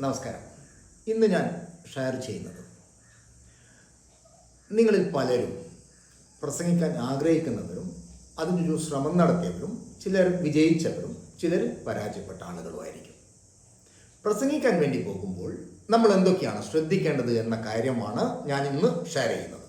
നമസ്കാരം. ഇന്ന് ഞാൻ ഷെയർ ചെയ്യുന്നത് നിങ്ങളിൽ പലരും പ്രസംഗിക്കാൻ ആഗ്രഹിക്കുന്നവരും അതിനൊരു ശ്രമം നടത്തിയവരും ചിലർ വിജയിച്ചവരും ചിലർ പരാജയപ്പെട്ട ആളുകളുമായിരിക്കും പ്രസംഗിക്കാൻ വേണ്ടി പോകുമ്പോൾ നമ്മൾ എന്തൊക്കെയാണ് ശ്രദ്ധിക്കേണ്ടത് എന്ന കാര്യമാണ് ഞാൻ ഇന്ന് ഷെയർ ചെയ്യുന്നത്.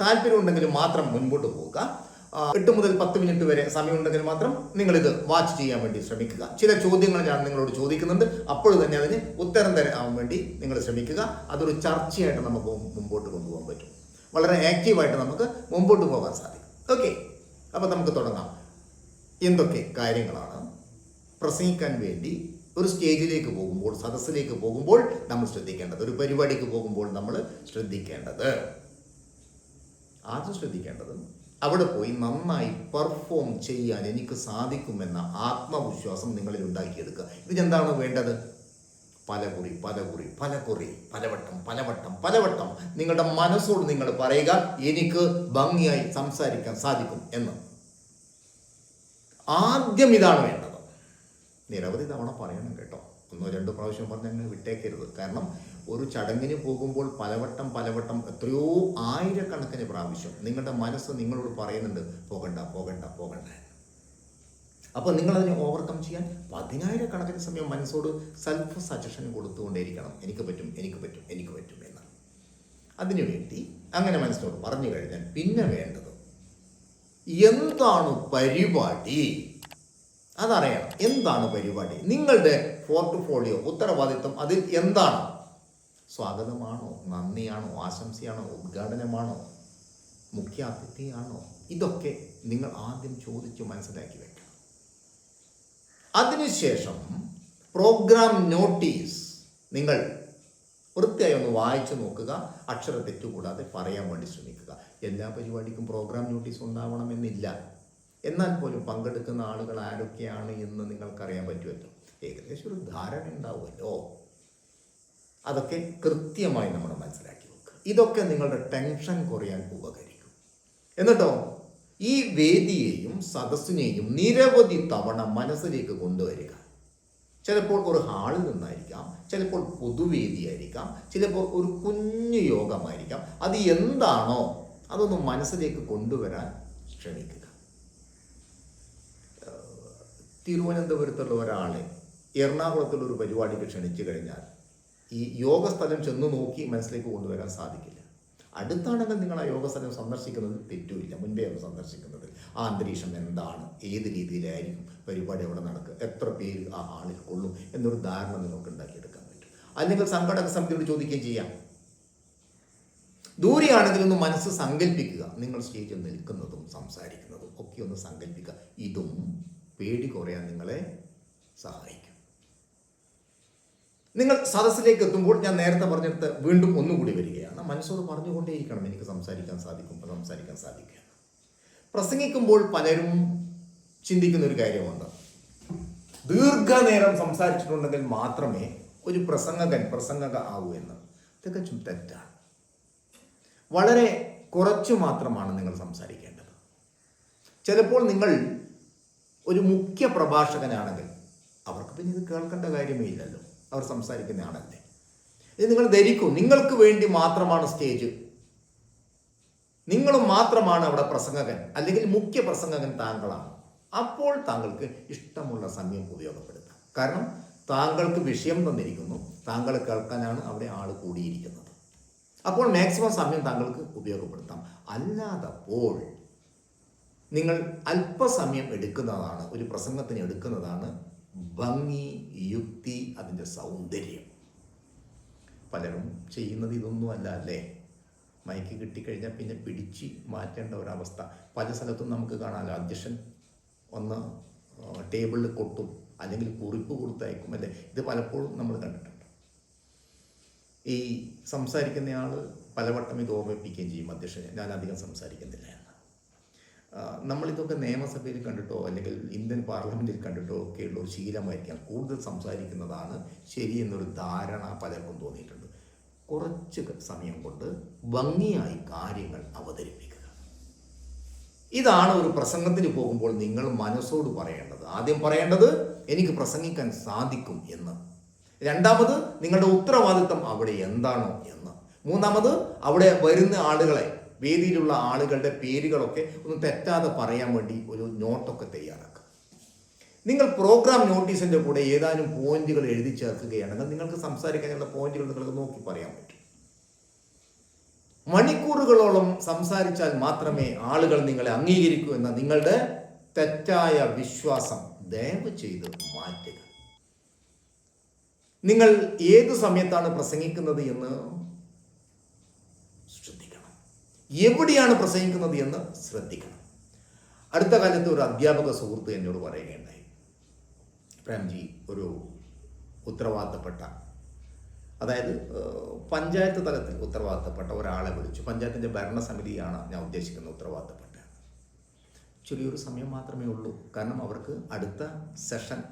താല്പര്യമുണ്ടെങ്കിൽ മാത്രം മുൻപോട്ട് പോവുക. ആ, എട്ട് മുതൽ പത്ത് മിനിറ്റ് വരെ സമയമുണ്ടെങ്കിൽ മാത്രം നിങ്ങളിത് വാച്ച് ചെയ്യാൻ വേണ്ടി ശ്രമിക്കുക. ചില ചോദ്യങ്ങൾ ഞാൻ നിങ്ങളോട് ചോദിക്കുന്നുണ്ട്. അപ്പോൾ തന്നെ അതിന് ഉത്തരം തരാൻ വേണ്ടി നിങ്ങൾ ശ്രമിക്കുക. അതൊരു ചർച്ചയായിട്ട് നമുക്ക് മുമ്പോട്ട് കൊണ്ടുപോകാൻ പറ്റും. വളരെ ആക്റ്റീവായിട്ട് നമുക്ക് മുമ്പോട്ട് പോകാൻ സാധിക്കും. ഓക്കെ അപ്പോൾ നമുക്ക് തുടങ്ങാം. എന്തൊക്കെ കാര്യങ്ങളാണ് പ്രസംഗിക്കാൻ വേണ്ടി ഒരു സ്റ്റേജിലേക്ക് പോകുമ്പോൾ സദസ്സിലേക്ക് പോകുമ്പോൾ നമ്മൾ ശ്രദ്ധിക്കേണ്ടത്? ഒരു പരിപാടിക്ക് പോകുമ്പോൾ നമ്മൾ ശ്രദ്ധിക്കേണ്ടത്? ആദ്യം ശ്രദ്ധിക്കേണ്ടത് അവിടെ പോയി നന്നായി പെർഫോം ചെയ്യാൻ എനിക്ക് സാധിക്കുമെന്ന ആത്മവിശ്വാസം നിങ്ങളിൽ ഉണ്ടാക്കിയെടുക്കുക. ഇതിനെന്താണ് വേണ്ടത്? പലകുറി പലകുറി പലകുറി പലവട്ടം പലവട്ടം പലവട്ടം. നിങ്ങളുടെ മനസ്സോട് നിങ്ങൾ പറയുക എനിക്ക് ഭംഗിയായി സംസാരിക്കാൻ സാധിക്കും എന്ന്. ആദ്യം ഇതാണ് വേണ്ടത്. നിരവധി തവണ പറയണം കേട്ടോ. ഒന്നോ രണ്ടോ പ്രാവശ്യം പറഞ്ഞ് അങ്ങനെ വിട്ടേക്കരുത്. കാരണം ഒരു ചടങ്ങിന് പോകുമ്പോൾ പലവട്ടം പലവട്ടം എത്രയോ ആയിരക്കണക്കിന് പ്രാവശ്യം നിങ്ങളുടെ മനസ്സ് നിങ്ങളോട് പറയുന്നുണ്ട് പോകണ്ട പോകണ്ട പോകണ്ട. അപ്പോൾ നിങ്ങളതിനെ ഓവർകം ചെയ്യാൻ പതിനായിരക്കണക്കിന് സമയം മനസ്സോട് സെൽഫ് സജഷൻ കൊടുത്തുകൊണ്ടേയിരിക്കണം. എനിക്ക് പറ്റും എനിക്ക് പറ്റും എനിക്ക് പറ്റും എന്ന്. അതിനുവേണ്ടി അങ്ങനെ മനസ്സിനോട് പറഞ്ഞു കഴിഞ്ഞാൽ പിന്നെ വേണ്ടത് എന്താണ് പരിപാടി? അതറിയണം എന്താണ് പരിപാടി? നിങ്ങളുടെ പോർട്ട്ഫോളിയോ ഉത്തരവാദിത്വം അതിൽ എന്താണ്? സ്വാഗതമാണോ? നന്ദിയാണോ? ആശംസയാണോ? ഉദ്ഘാടനമാണോ? മുഖ്യാതിഥിയാണോ? ഇതൊക്കെ നിങ്ങൾ ആദ്യം ചോദിച്ച് മനസ്സിലാക്കി വെക്കണം. അതിനുശേഷം പ്രോഗ്രാം നോട്ടീസ് നിങ്ങൾ വൃത്തിയായി ഒന്ന് വായിച്ചു നോക്കുക അക്ഷര തെറ്റുകൂടാതെ പറയാൻ വേണ്ടി ശ്രമിക്കുക. എല്ലാ പരിപാടിക്കും പ്രോഗ്രാം നോട്ടീസ് ഉണ്ടാവണമെന്നില്ല. എന്നാൽ പോലും പങ്കെടുക്കുന്ന ആളുകൾ ആരൊക്കെയാണ് എന്ന് നിങ്ങൾക്കറിയാൻ പറ്റുമല്ലോ. ഏകദേശം ഒരു ധാരണ ഉണ്ടാവുമല്ലോ. അതൊക്കെ കൃത്യമായി നമ്മൾ മനസ്സിലാക്കി വെക്കുക. ഇതൊക്കെ നിങ്ങളുടെ ടെൻഷൻ കുറയാൻ ഉപകരിക്കും. എന്നിട്ടോ ഈ വേദിയെയും സദസ്സിനെയും നിരവധി തവണ മനസ്സിലേക്ക് കൊണ്ടുവരിക. ചിലപ്പോൾ ഒരു ഹാളിൽ നിന്നായിരിക്കാം ചിലപ്പോൾ പൊതുവേദിയായിരിക്കാം ചിലപ്പോൾ ഒരു കുഞ്ഞു യോഗമായിരിക്കാം. അത് എന്താണോ അതൊന്ന് മനസ്സിലേക്ക് കൊണ്ടുവരാൻ ശ്രമിക്കുക. തിരുവനന്തപുരത്തുള്ള ഒരാളെ എറണാകുളത്തുള്ള ഒരു പരിപാടിക്ക് ക്ഷണിച്ചു കഴിഞ്ഞാൽ ഈ യോഗ സ്ഥലം ചെന്ന് നോക്കി മനസ്സിലേക്ക് കൊണ്ടുവരാൻ സാധിക്കില്ല. അടുത്താണെങ്കിൽ നിങ്ങൾ ആ യോഗ സ്ഥലം സന്ദർശിക്കുന്നത് തെറ്റുമില്ല. മുൻപേ ഒന്ന് സന്ദർശിക്കുന്നത് ആ അന്തരീക്ഷം എന്താണ്? ഏത് രീതിയിലായിരിക്കും പരിപാടി അവിടെ നടക്കുക? എത്ര പേര് ആ ആളിൽ കൊള്ളും? എന്നൊരു ധാരണ നിങ്ങൾക്ക് ഉണ്ടാക്കിയെടുക്കാൻ പറ്റും. അല്ലെങ്കിൽ സംഘടക സമിതിയോട് ചോദിക്കുകയും ചെയ്യാം. ദൂരെയാണെങ്കിൽ ഒന്ന് മനസ്സ് സങ്കല്പിക്കുക നിങ്ങൾ സ്റ്റേജിൽ നിൽക്കുന്നതും സംസാരിക്കുന്നതും ഒക്കെ ഒന്ന് സങ്കല്പിക്കുക ഇതും പേടി കുറയാൻ നിങ്ങളെ സഹായിക്കും. നിങ്ങൾ സദസ്സിലേക്ക് എത്തുമ്പോൾ ഞാൻ നേരത്തെ പറഞ്ഞെടുത്ത് വീണ്ടും ഒന്നുകൂടി വരികയാണ്. മനസ്സോട് പറഞ്ഞുകൊണ്ടേയിരിക്കണം എനിക്ക് സംസാരിക്കാൻ സാധിക്കും സംസാരിക്കാൻ സാധിക്കുക. പ്രസംഗിക്കുമ്പോൾ പലരും ചിന്തിക്കുന്ന ഒരു കാര്യമുണ്ട്. ദീർഘനേരം സംസാരിച്ചിട്ടുണ്ടെങ്കിൽ മാത്രമേ ഒരു പ്രസംഗകൻ പ്രസംഗക ആവൂ എന്ന്. തികച്ചും തെറ്റാണ്. വളരെ കുറച്ചു മാത്രമാണ് നിങ്ങൾ സംസാരിക്കേണ്ടത്. ചിലപ്പോൾ നിങ്ങൾ ഒരു മുഖ്യ പ്രഭാഷകനാണെങ്കിൽ അവർക്ക് പിന്നെ ഇത് കേൾക്കേണ്ട കാര്യമേ ഇല്ലല്ലോ. അവർ സംസാരിക്കുന്ന ആളല്ലേ ഇത് നിങ്ങൾ ധരിക്കൂ. നിങ്ങൾക്ക് വേണ്ടി മാത്രമാണ് സ്റ്റേജ് നിങ്ങൾ മാത്രമാണ് അവിടെ പ്രസംഗകൻ അല്ലെങ്കിൽ മുഖ്യ പ്രസംഗകൻ താങ്കളാണ്. അപ്പോൾ താങ്കൾക്ക് ഇഷ്ടമുള്ള സമയം ഉപയോഗപ്പെടുത്താം. കാരണം താങ്കൾക്ക് വിഷയം തന്നിരിക്കുന്നു. താങ്കൾ കേൾക്കാനാണ് അവിടെ ആൾ കൂടിയിരിക്കുന്നത്. അപ്പോൾ മാക്സിമം സമയം താങ്കൾക്ക് ഉപയോഗപ്പെടുത്താം. അല്ലാതപ്പോൾ നിങ്ങൾ അല്പസമയം എടുക്കുന്നതാണ് ഒരു പ്രസംഗത്തിന് എടുക്കുന്നതാണ് ഭംഗി യുക്തി അതിന്റെ സൗന്ദര്യം. പലരും ചെയ്യുന്നത് ഇതൊന്നും അല്ല അല്ലേ? മയക്ക് കിട്ടിക്കഴിഞ്ഞാൽ പിന്നെ പിടിച്ച് മാറ്റേണ്ട ഒരവസ്ഥ. പല സ്ഥലത്തും നമുക്ക് കാണാമല്ലോ. അധ്യക്ഷൻ ഒന്ന് ടേബിളിൽ കൊട്ടും അല്ലെങ്കിൽ കുറിപ്പ് കൊടുത്തയക്കും അല്ലേ? ഇത് പലപ്പോഴും നമ്മൾ കണ്ടിട്ടുണ്ട്. ഈ സംസാരിക്കുന്നയാൾ പലവട്ടം ഇത് ഓർമ്മിപ്പിക്കുകയും ചെയ്യും അധ്യക്ഷനെ. ഞാൻ അധികം സംസാരിക്കുന്നില്ല നമ്മളിതൊക്കെ നിയമസഭയിൽ കണ്ടിട്ടോ അല്ലെങ്കിൽ ഇന്ത്യൻ പാർലമെന്റിൽ കണ്ടിട്ടോ ഒക്കെയുള്ള ഒരു ശീലമായിരിക്കാം. കൂടുതൽ സംസാരിക്കുന്നതാണ് ശരിയെന്നൊരു ധാരണ പലർക്കും തോന്നിയിട്ടുണ്ട്. കുറച്ച് സമയം കൊണ്ട് ഭംഗിയായി കാര്യങ്ങൾ അവതരിപ്പിക്കുക. ഇതാണ് ഒരു പ്രസംഗത്തിന് പോകുമ്പോൾ നിങ്ങൾ മനസ്സോട് പറയേണ്ടത്. ആദ്യം പറയേണ്ടത് എനിക്ക് പ്രസംഗിക്കാൻ സാധിക്കും എന്ന്. രണ്ടാമത് നിങ്ങളുടെ ഉത്തരവാദിത്തം അവിടെ എന്താണോ എന്ന്. മൂന്നാമത് അവിടെ വരുന്ന ആളുകളെ വേദിയിലുള്ള ആളുകളുടെ പേരുകളൊക്കെ ഒന്ന് തെറ്റാതെ പറയാൻ വേണ്ടി ഒരു നോട്ടൊക്കെ തയ്യാറാക്കുക. നിങ്ങൾ പ്രോഗ്രാം നോട്ടീസിന്റെ കൂടെ ഏതാനും പോയിന്റുകൾ എഴുതി ചേർക്കുകയാണെങ്കിൽ നിങ്ങൾക്ക് സംസാരിക്കാനുള്ള പോയിന്റുകൾ നിങ്ങൾക്ക് നോക്കി പറയാൻ പറ്റും. മണിക്കൂറുകളോളം സംസാരിച്ചാൽ മാത്രമേ ആളുകൾ നിങ്ങളെ അംഗീകരിക്കൂ എന്ന നിങ്ങളുടെ തെറ്റായ വിശ്വാസം ദയവ് ചെയ്ത് മാറ്റുക. നിങ്ങൾ ഏത് സമയത്താണ് പ്രസംഗിക്കുന്നത് എന്ന് എവിടെയാണ് പ്രസംഗിക്കുന്നത് എന്ന് ശ്രദ്ധിക്കണം. അടുത്ത കാലത്ത് ഒരു അധ്യാപക സുഹൃത്ത് എന്നോട് പറയുകയുണ്ടായി. പ്രേംജി ഒരു ഉത്തരവാദിത്തപ്പെട്ട അതായത് പഞ്ചായത്ത് തലത്തിൽ ഉത്തരവാദിത്തപ്പെട്ട ഒരാളെ വിളിച്ചു. പഞ്ചായത്തിന്റെ ഭരണസമിതിയാണ് ഞാൻ ഉദ്ദേശിക്കുന്ന ഉത്തരവാദിത്തപ്പെട്ട. ചെറിയൊരു സമയം മാത്രമേ ഉള്ളൂ. കാരണം അവർക്ക് അടുത്ത സെഷൻ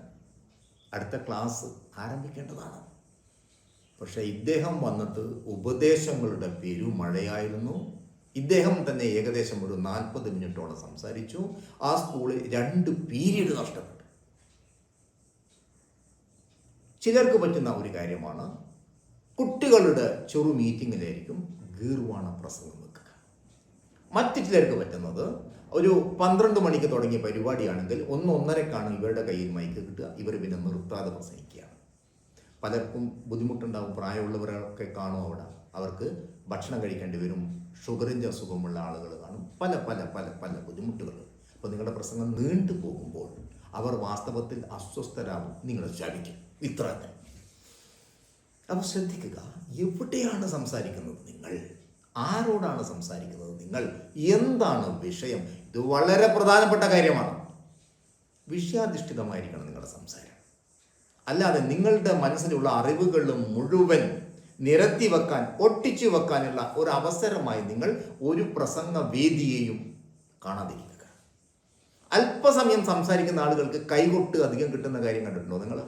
അടുത്ത ക്ലാസ് ആരംഭിക്കേണ്ടതാണ്. പക്ഷേ ഇദ്ദേഹം വന്നിട്ട് ഉപദേശങ്ങളുടെ പെരുമഴയായിരുന്നു ഇദ്ദേഹം തന്നെ ഏകദേശം ഒരു നാൽപ്പത് മിനിറ്റോളം സംസാരിച്ചു. ആ സ്കൂളിൽ രണ്ട് പീരീഡ് നഷ്ടപ്പെട്ടു. ചിലർക്ക് പറ്റുന്ന ഒരു കാര്യമാണ് കുട്ടികളുടെ ചെറു മീറ്റിങ്ങിലായിരിക്കും ഗീർവാണ പ്രസംഗം വെക്കുക. മറ്റു ചിലർക്ക് പറ്റുന്നത് ഒരു പന്ത്രണ്ട് മണിക്ക് തുടങ്ങിയ പരിപാടിയാണെങ്കിൽ ഒന്ന് ഒന്നരക്കാണ് ഇവരുടെ കയ്യിൽ മൈക്ക് കിട്ടുക ഇവർ പിന്നെ നിർത്താതെ പ്രസംഗിക്കുകയാണ്. പലർക്കും ബുദ്ധിമുട്ടുണ്ടാവും പ്രായമുള്ളവരൊക്കെ കാണും അവിടെ. അവർക്ക് ഭക്ഷണം കഴിക്കേണ്ടി വരും. ഷുഗറിന്റെ അസുഖമുള്ള ആളുകൾ കാണും. പല പല പല പല ബുദ്ധിമുട്ടുകൾ. അപ്പോൾ നിങ്ങളുടെ പ്രസംഗം നീണ്ടു പോകുമ്പോൾ അവർ വാസ്തവത്തിൽ അസ്വസ്ഥരാകും നിങ്ങളെ ശാപിക്കും ഇത്ര തന്നെ. അപ്പോൾ ശ്രദ്ധിക്കുക എവിടെയാണ് സംസാരിക്കുന്നത് നിങ്ങൾ? ആരോടാണ് സംസാരിക്കുന്നത് നിങ്ങൾ? എന്താണ് വിഷയം? ഇത് വളരെ പ്രധാനപ്പെട്ട കാര്യമാണ്. വിഷയാധിഷ്ഠിതമായിരിക്കണം നിങ്ങളുടെ സംസാരം. അല്ലാതെ നിങ്ങളുടെ മനസ്സിലുള്ള അറിവുകളും മുഴുവൻ നിരത്തി വെക്കാൻ ഒട്ടിച്ചു വെക്കാനുള്ള ഒരു അവസരമായി നിങ്ങൾ ഒരു പ്രസംഗ വേദിയെയും കാണാതിരിക്കുക. അല്പസമയം സംസാരിക്കുന്ന ആളുകൾക്ക് കൈകൊട്ട് അധികം കിട്ടുന്ന കാര്യം കണ്ടിട്ടുണ്ടോ നിങ്ങൾ?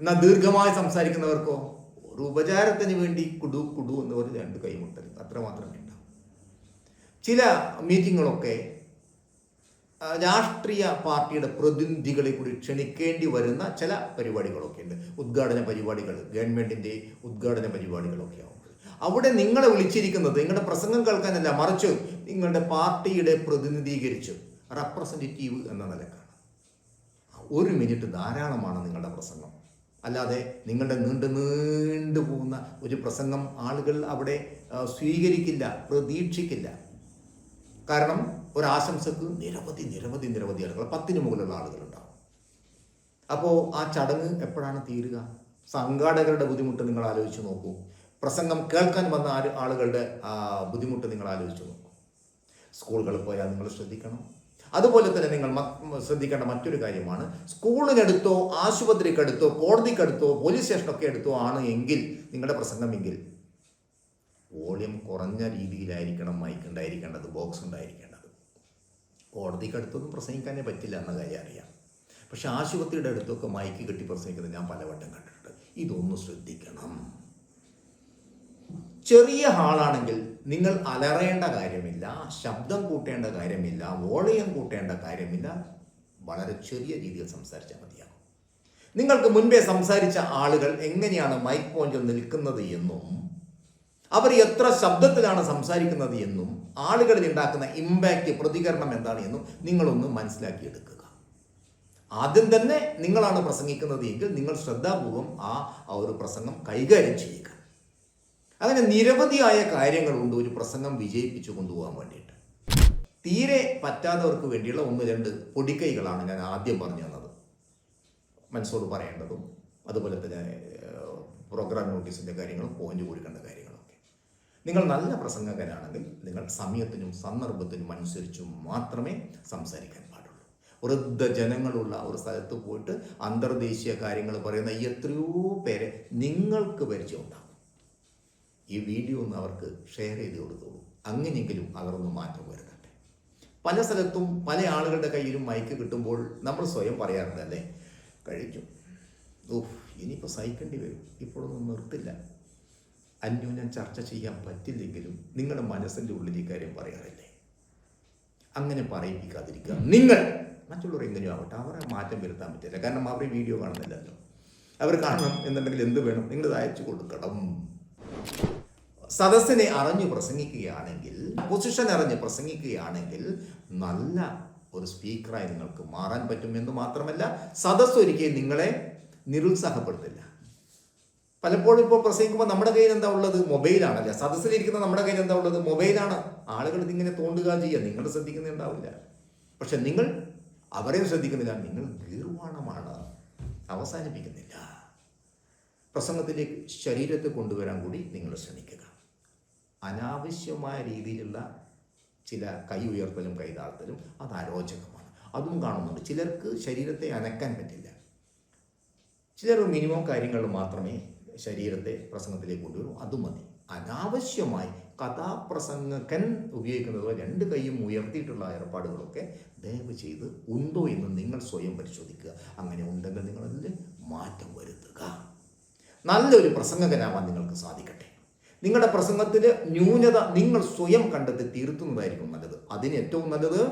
എന്നാൽ ദീർഘമായി സംസാരിക്കുന്നവർക്കോ? ഒരു ഉപചാരത്തിന് വേണ്ടി കുടു കുടു എന്ന് പറഞ്ഞ് രണ്ട് കൈമുട്ടൽ അത്രമാത്രമേ ഉണ്ടാവും ചില മീറ്റിങ്ങുകളൊക്കെ രാഷ്ട്രീയ പാർട്ടിയുടെ പ്രതിനിധികളെ കൂടി ക്ഷണിക്കേണ്ടി വരുന്ന ചില പരിപാടികളൊക്കെ ഉണ്ട്. ഉദ്ഘാടന പരിപാടികൾ ഗവൺമെന്റിന്റെ ഉദ്ഘാടന പരിപാടികളൊക്കെ ആവും. അവിടെ നിങ്ങളെ വിളിച്ചിരിക്കുന്നത് നിങ്ങളുടെ പ്രസംഗം കേൾക്കാനല്ല മറിച്ച് നിങ്ങളുടെ പാർട്ടിയുടെ പ്രതിനിധീകരിച്ച് റെപ്രസെന്റേറ്റീവ് എന്ന നിലക്കാണ്. ഒരു മിനിറ്റ് ധാരാളമാണ് നിങ്ങളുടെ പ്രസംഗം. അല്ലാതെ നിങ്ങളുടെ നീണ്ടു നീണ്ടു പോകുന്ന ഒരു പ്രസംഗം ആളുകൾ അവിടെ സ്വീകരിക്കില്ല പ്രതീക്ഷിക്കില്ല. കാരണം ഒരാശംസക്ക് നിരവധി നിരവധി നിരവധി ആളുകൾ പത്തിന് മുകളിലുള്ള ആളുകളുണ്ടാവും. അപ്പോൾ ആ ചടങ്ങ് എപ്പോഴാണ് തീരുക? സംഘാടകരുടെ ബുദ്ധിമുട്ട് നിങ്ങൾ ആലോചിച്ച് നോക്കൂ. പ്രസംഗം കേൾക്കാൻ വന്ന ആളുകളുടെ ബുദ്ധിമുട്ട് നിങ്ങൾ ആലോചിച്ച് നോക്കൂ. സ്കൂളുകളിൽ പോയാൽ നിങ്ങൾ ശ്രദ്ധിക്കണം. അതുപോലെ തന്നെ നിങ്ങൾ ശ്രദ്ധിക്കേണ്ട മറ്റൊരു കാര്യമാണ്. സ്കൂളിനടുത്തോ ആശുപത്രിക്കടുത്തോ കോടതിക്കടുത്തോ പോലീസ് സ്റ്റേഷനൊക്കെ അടുത്തോ ആണ് എങ്കിൽ നിങ്ങളുടെ പ്രസംഗമെങ്കിൽ വോളിയം കുറഞ്ഞ രീതിയിലായിരിക്കണം മൈക്ക് ഉണ്ടായിരിക്കേണ്ടത് ബോക്സ് ഉണ്ടായിരിക്കേണ്ടത്. കോടതിക്കടുത്തൊന്നും പ്രസംഗിക്കാനേ പറ്റില്ല എന്ന കാര്യം അറിയാം. പക്ഷെ ആശുപത്രിയുടെ അടുത്തൊക്കെ മൈക്ക് കെട്ടി പ്രസംഗിക്കുന്നത് ഞാൻ പലവട്ടം കണ്ടിട്ടുണ്ട്. ഇതൊന്ന് ശ്രദ്ധിക്കണം. ചെറിയ ഹാളാണെങ്കിൽ നിങ്ങൾ അലറേണ്ട കാര്യമില്ല ശബ്ദം കൂട്ടേണ്ട കാര്യമില്ല വോളിയം കൂട്ടേണ്ട കാര്യമില്ല. വളരെ ചെറിയ രീതിയിൽ സംസാരിച്ചാൽ മതിയാകും. നിങ്ങൾക്ക് മുൻപേ സംസാരിച്ച ആളുകൾ എങ്ങനെയാണ് മൈക്ക് പോയിന്റിൽ നിൽക്കുന്നത് എന്നും അവർ എത്ര ശബ്ദത്തിലാണ് സംസാരിക്കുന്നത് എന്നും ആളുകളിൽ ഉണ്ടാക്കുന്ന ഇമ്പാക്റ്റ് പ്രതികരണം എന്താണ് എന്നും നിങ്ങളൊന്ന് മനസ്സിലാക്കിയെടുക്കുക. ആദ്യം തന്നെ നിങ്ങളാണ് പ്രസംഗിക്കുന്നത് എങ്കിൽ നിങ്ങൾ ശ്രദ്ധാപൂർവം ആ ഒരു പ്രസംഗം കൈകാര്യം ചെയ്യുക. അങ്ങനെ നിരവധിയായ കാര്യങ്ങളുണ്ട് ഒരു പ്രസംഗം വിജയിപ്പിച്ചു കൊണ്ടുപോകാൻ വേണ്ടിയിട്ട്. തീരെ പറ്റാത്തവർക്ക് വേണ്ടിയുള്ള ഒന്ന് രണ്ട് പൊടിക്കൈകളാണ് ഞാൻ ആദ്യം പറഞ്ഞു തന്നത്. മനസ്സോട് പറയേണ്ടതും അതുപോലെ തന്നെ പ്രോഗ്രാം നോട്ടീസിന്റെ കാര്യങ്ങളും പോയിന്റ് കൊടുക്കേണ്ട കാര്യങ്ങളൊക്കെ നിങ്ങൾ നല്ല പ്രസംഗകനാണെങ്കിൽ നിങ്ങൾ സമയത്തിനും സന്ദർഭത്തിനും അനുസരിച്ചും മാത്രമേ സംസാരിക്കാൻ പാടുള്ളൂ. വൃദ്ധ ജനങ്ങളുള്ള ഒരു സ്ഥലത്ത് പോയിട്ട് അന്തർദേശീയ കാര്യങ്ങൾ പറയുന്ന എത്രയോ പേരെ നിങ്ങൾക്ക് പരിചയമുണ്ടാകും. ഈ വീഡിയോ ഒന്ന് അവർക്ക് ഷെയർ ചെയ്ത് കൊടുത്തോളൂ. അങ്ങനെയെങ്കിലും അവരൊന്ന് മാറ്റം വരുത്തട്ടെ. പല സ്ഥലത്തും പല ആളുകളുടെ കയ്യിലും മൈക്ക് കിട്ടുമ്പോൾ നമ്മൾ സ്വയം പറയാറുണ്ട് അല്ലേ? കഴിക്കും. ഓഹ് ഇനിയിപ്പോൾ സഹിക്കേണ്ടി വരും. ഇപ്പോഴൊന്നും നിർത്തില്ല. അന്യോന്യം ചർച്ച ചെയ്യാൻ പറ്റില്ലെങ്കിലും നിങ്ങളുടെ മനസ്സിന്റെ ഉള്ളിൽ ഈ കാര്യം പറയാറില്ലേ? അങ്ങനെ പറയിപ്പിക്കാതിരിക്കുക. നിങ്ങൾ മറ്റുള്ളവർ എങ്ങനെയോ ആവട്ടെ അവരെ മാറ്റം വരുത്താൻ പറ്റില്ല. കാരണം അവർ വീഡിയോ കാണുന്നില്ലല്ലോ. അവർ കാണണം എന്നുണ്ടെങ്കിൽ എന്ത് വേണം? നിങ്ങൾ അയച്ചു കൊടുക്കണം. സദസ്സിനെ അറിഞ്ഞു പ്രസംഗിക്കുകയാണെങ്കിൽ പൊസിഷൻ അറിഞ്ഞ് പ്രസംഗിക്കുകയാണെങ്കിൽ നല്ല ഒരു സ്പീക്കറായി നിങ്ങൾക്ക് മാറാൻ പറ്റും എന്ന് മാത്രമല്ല സദസ്സ് ഒരിക്കലും നിങ്ങളെ നിരുത്സാഹപ്പെടുത്തില്ല. പലപ്പോഴും ഇപ്പോൾ പ്രസംഗിക്കുമ്പോൾ നമ്മുടെ കയ്യിൽ എന്താ ഉള്ളത്? മൊബൈലാണല്ലേ സദസ്സിലിരിക്കുന്ന നമ്മുടെ കയ്യിൽ എന്താ ഉള്ളത്? മൊബൈലാണ് ആളുകൾ ഇതിങ്ങനെ തോണ്ടുക ചെയ്യുക. നിങ്ങൾ ശ്രദ്ധിക്കുന്നുണ്ടാവില്ല. പക്ഷെ നിങ്ങൾ അവരെയും ശ്രദ്ധിക്കുന്നില്ല. നിങ്ങൾ ഗീർവാണമാണ്. അവസാനിപ്പിക്കുന്നില്ല. പ്രസംഗത്തിലേക്ക് ശരീരത്തെ കൊണ്ടുവരാൻ കൂടി നിങ്ങൾ ശ്രമിക്കുക. അനാവശ്യമായ രീതിയിലുള്ള ചില കൈ ഉയർത്തലും കൈതാഴ്ത്തലും അത് അരോചകമാണ്. അതും കാണുന്നുണ്ട്. ചിലർക്ക് ശരീരത്തെ അനക്കാൻ പറ്റില്ല. ചിലർ മിനിമം കാര്യങ്ങൾ മാത്രമേ ശരീരത്തെ പ്രസംഗത്തിലേക്ക് കൊണ്ടുവരും. അത് മതി. അനാവശ്യമായി കഥാപ്രസംഗകൻ ഉപയോഗിക്കുന്നത് രണ്ട് കൈയും ഉയർത്തിയിട്ടുള്ള ഏർപ്പാടുകളൊക്കെ ദയവ് ചെയ്ത് ഉണ്ടോ എന്ന് നിങ്ങൾ സ്വയം പരിശോധിക്കുക. അങ്ങനെ ഉണ്ടെങ്കിൽ നിങ്ങളതിൽ മാറ്റം വരുത്തുക. നല്ലൊരു പ്രസംഗകനാവാൻ നിങ്ങൾക്ക് സാധിക്കട്ടെ. നിങ്ങളുടെ പ്രസംഗത്തിൽ ന്യൂനത നിങ്ങൾ സ്വയം കണ്ടെത്തി തീർത്തുന്നതായിരിക്കും നല്ലത്. അതിന് ഏറ്റവും നല്ലത്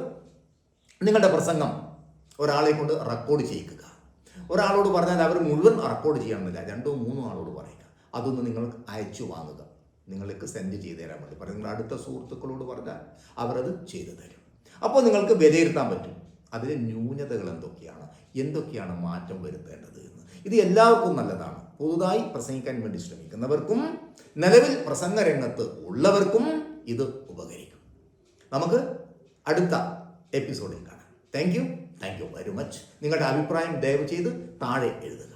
നിങ്ങളുടെ പ്രസംഗം ഒരാളെ കൊണ്ട് റെക്കോർഡ് ചെയ്യിക്കുക. ഒരാളോട് പറഞ്ഞാൽ അവർ മുഴുവൻ റെക്കോർഡ് ചെയ്യണമെന്നില്ല രണ്ടോ മൂന്നോ ആളോട് പറയുക. അതൊന്ന് നിങ്ങൾ അയച്ചു വാങ്ങുക. നിങ്ങൾക്ക് സെൻഡ് ചെയ്തു തരാൻ വേണ്ടി പറയും. നിങ്ങൾ അടുത്ത സുഹൃത്തുക്കളോട് പറഞ്ഞാൽ അവരത് ചെയ്തു തരും. അപ്പോൾ നിങ്ങൾക്ക് വിലയിരുത്താൻ പറ്റും. അതിലെ ന്യൂനതകൾ എന്തൊക്കെയാണ്? എന്തൊക്കെയാണ് മാറ്റം വരുത്തേണ്ടത് എന്ന്. ഇത് എല്ലാവർക്കും നല്ലതാണ്. പുതുതായി പ്രസംഗിക്കാൻ വേണ്ടി ശ്രമിക്കുന്നവർക്കും നിലവിൽ പ്രസംഗ രംഗത്ത് ഉള്ളവർക്കും ഇത് ഉപകരിക്കും. നമുക്ക് അടുത്ത എപ്പിസോഡിൽ കാണാം. Thank thank you very much നിങ്ങളുടെ അഭിപ്രായം ദയവ് ചെയ്ത് താഴെ എഴുതുക.